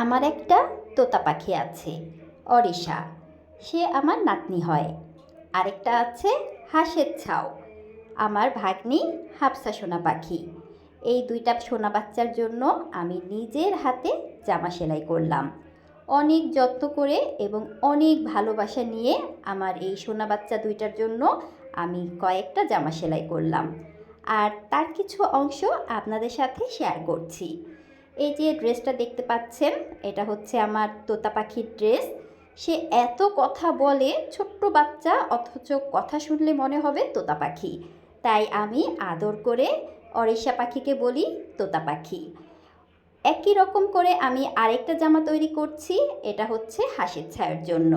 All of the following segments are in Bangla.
আমার একটা তোতা পাখি আছে অরিশা সে আমার নাতনি হয়। আরেকটা আছে হাঁসের ছাও। আমার ভাগ্নি হাফসা সোনা পাখি। এই দুইটা সোনা বাচ্চার জন্য আমি নিজের হাতে জামা সেলাই করলাম। অনেক যত্ন করে এবং অনেক ভালোবাসা নিয়ে আমার এই সোনা বাচ্চা দুইটার জন্য আমি কয়েকটা জামা সেলাই করলাম। আর তার কিছু অংশ আপনাদের সাথে শেয়ার করছি। এই যে ড্রেসটা দেখতে পাচ্ছেন, এটা হচ্ছে আমার তোতা পাখির ড্রেস। সে এত কথা বলে, ছোট্ট বাচ্চা, অথচ কথা শুনলে মনে হবে তোতা পাখি। তাই আমি আদর করে অরিশা পাখিকে বলি তোতা পাখি। একই রকম করে আমি আরেকটা জামা তৈরি করছি, এটা হচ্ছে হাসির ছায়ের জন্য।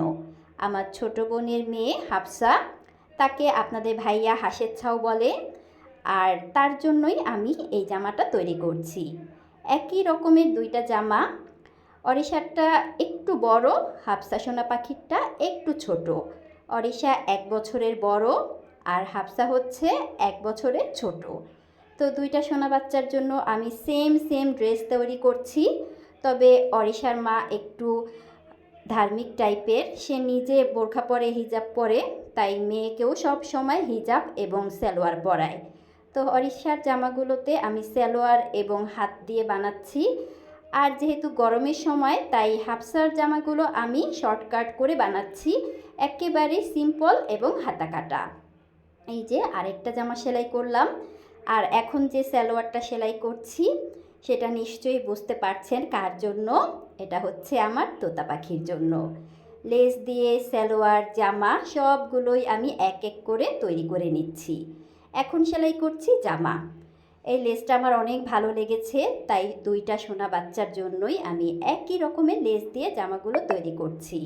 আমার ছোট বোনের মেয়ে হাফসা, তাকে আপনাদের ভাইয়া হাসের ছাও বলে, আর তার জন্যই আমি এই জামাটা তৈরি করছি। একই রকমের দুইটা জামা, অরিশারটা একটু বড় হাফসা সোনা পাখিরটা একটু ছোট। অরিশা এক বছরের বড় আর হাফসা হচ্ছে এক বছরের ছোট। তো দুইটা সোনা বাচ্চার জন্য আমি সেম সেম ড্রেস তৈরি করছি। তবে অরিশার মা একটু ধার্মিক টাইপের, সে নিজে বোরখা পরে, হিজাব পরে, তাই মেয়েকেও সব সময় হিজাব এবং সালোয়ার পরায়। তো অরিশার জামাগুলোতে আমি সালোয়ার এবং হাত দিয়ে বানাচ্ছি। আর যেহেতু গরমের সময়, তাই হাফসার জামাগুলো আমি শর্টকাট করে বানাচ্ছি। একেবারে সিম্পল এবং হাতা কাটা এই যে আরেকটা জামা সেলাই করলাম। আর এখন যে সালোয়ারটা সেলাই করছি, সেটা নিশ্চয়ই বুঝতে পারছেন কার জন্য। এটা হচ্ছে আমার তোতা পাখির জন্য। লেস দিয়ে, সালোয়ার, জামা সবগুলোই আমি এক এক করে তৈরি করে নিচ্ছি। এখন সেলাই করছি জামা। এই লেসটা আমার অনেক ভালো লেগেছে, তাই দুইটা সোনা বাচ্চার জন্যই আমি একই রকমের লেস দিয়ে জামাগুলো তৈরি করছি।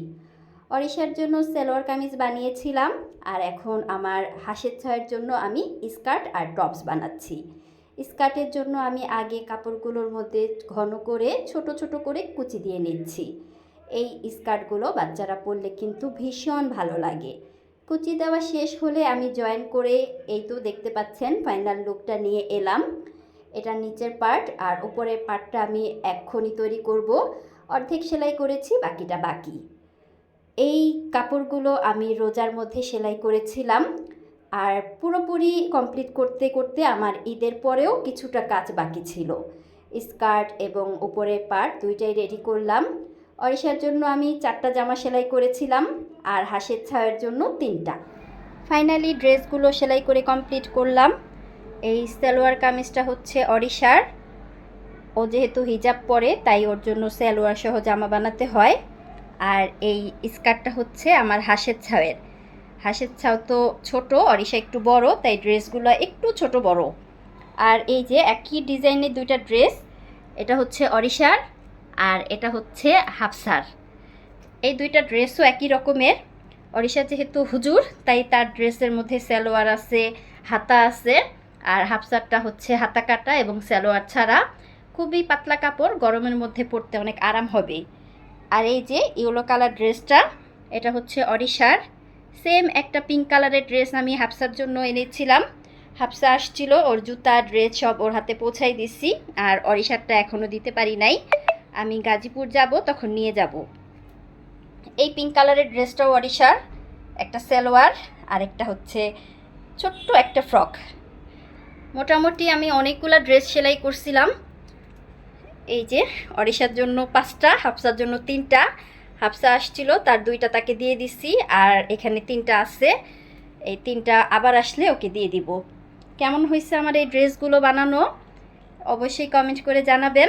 অরিশার জন্য সালোয়ার কামিজ বানিয়েছিলাম, আর এখন আমার হাঁসের ছয়ের জন্য আমি স্কার্ট আর টপস বানাচ্ছি। স্কার্টের জন্য আমি আগে কাপড়গুলোর মধ্যে ঘন করে, ছোট ছোট করে কুচি দিয়ে নিচ্ছি। এই স্কার্টগুলো বাচ্চারা পরলে কিন্তু ভীষণ ভালো লাগে। কুচি দেওয়া শেষ হলে আমি জয়েন করে এই তো দেখতে পাচ্ছেন ফাইনাল লুকটা নিয়ে এলাম। এটা নিচের পার্ট আর উপরের পার্টটা আমি এক্ষুনি তৈরি করব। অর্ধেক সেলাই করেছি, বাকিটা বাকি। এই কাপড়গুলো আমি রোজার মধ্যে সেলাই করেছিলাম। আর পুরোপুরি কমপ্লিট করতে করতে আমার ঈদের পরেও কিছুটা কাজ বাকি ছিল। স্কার্ট এবং উপরের পার্ট দুইটাই রেডি করলাম। অরিশার জন্য আমি চারটা জামা সেলাই করেছিলাম আর হাঁসের ছায়ের জন্য তিনটা। ফাইনালি ড্রেসগুলো সেলাই করে কমপ্লিট করলাম। এই সালোয়ার কামিজটা হচ্ছে অরিশার ও যেহেতু হিজাব পরে, তাই ওর জন্য সালোয়ার সহ জামা বানাতে হয়। আর এই স্কার্টটা হচ্ছে আমার হাঁসের ছাউয়ের হাঁসের ছাউ তো ছোট অরিশা একটু বড়, তাই ড্রেসগুলো একটু ছোট বড়। আর এই যে একই ডিজাইনের দুইটা ড্রেস, এটা হচ্ছে অরিশার আর এটা হচ্ছে হাফসার। এই দুইটা ড্রেসও একই রকমের। অরিশা যেহেতু হুজুর, তাই তার ড্রেসের মধ্যে সালোয়ার আছে, হাতা আছে, আর হাফসারটা হচ্ছে হাতা কাটা এবং সালোয়ার ছাড়া। খুবই পাতলা কাপড়, গরমের মধ্যে পরতে অনেক আরাম হবে আর এই যে ইয়েলো কালার ড্রেসটা, এটা হচ্ছে অরিশার। সেম একটা পিঙ্ক কালারের ড্রেস আমি হাফসার জন্য এনেছিলাম। হাফসা আসছিল, ওর জুতা, ড্রেস সব ওর হাতে পৌঁছাই দিচ্ছি আর অরিশারটা এখনও দিতে পারি নাই। আমি গাজীপুর যাব, তখন নিয়ে যাব। এই পিঙ্ক কালারের ড্রেসটাও অরিশার একটা সালোয়ার আর একটা হচ্ছে ছোট্ট একটা ফ্রক মোটামুটি আমি অনেকগুলো ড্রেস সেলাই করছিলাম। এই যে, অরিশার জন্য পাঁচটা, হাফসার জন্য তিনটা। হাফসা আসছিল, তার দুইটা তাকে দিয়ে দিছি, আর এখানে তিনটা আছে। এই তিনটা আবার আসলে ওকে দিয়ে দিব। কেমন হয়েছে আমার এই ড্রেসগুলো বানানো? অবশ্যই কমেন্ট করে জানাবেন।